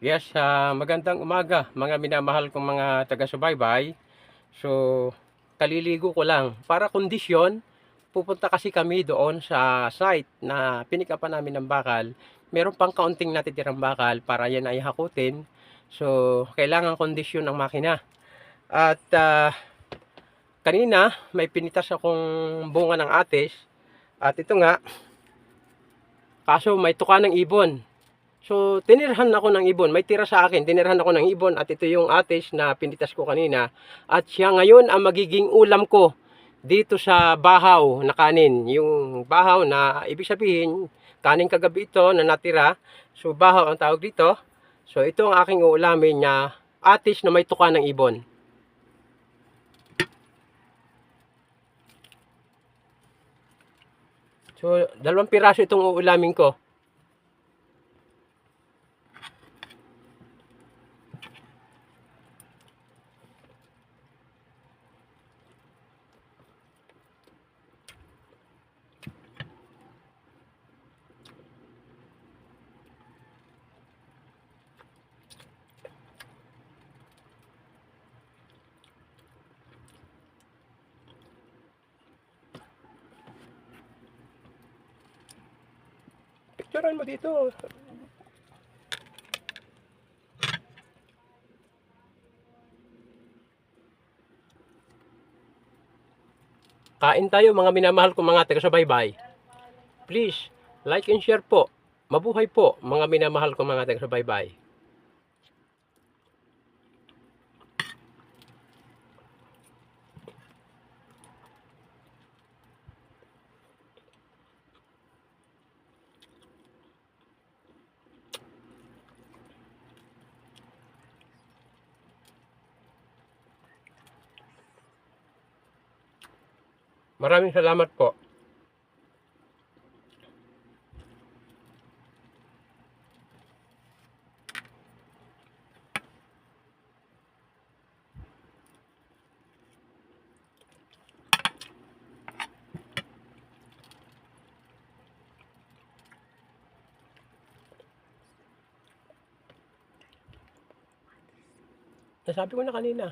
Yes, ah, magandang umaga mga minamahal kong mga taga-subaybay. So, kaliligo ko lang. Para kondisyon, pupunta kasi kami doon sa site na pinikapan namin ng bakal. Meron pang kaunting natitirang bakal para yan ay hakutin. So, kailangan kondisyon ng makina. At ah, kanina, may pinitas akong bunga ng atis. At ito nga, kaso may tuka ng ibon. So, tinirhan ako ng ibon. May tira sa akin. Tinirhan ako ng ibon. At ito yung atis na pinitas ko kanina. At siya ngayon ang magiging ulam ko dito sa bahaw na kanin. Yung bahaw na ibig sabihin, kanin kagabi ito na natira. So, bahaw ang tawag dito. So, ito ang aking uulamin na atis na may tuka ng ibon. So, dalawang piraso itong uulamin ko. Picturean mo dito. Kain tayo mga minamahal kong mga taga-subaybay. Please, like and share po. Mabuhay po mga minamahal kong mga taga-subaybay. Maraming salamat po. Nasabi ko na kanina.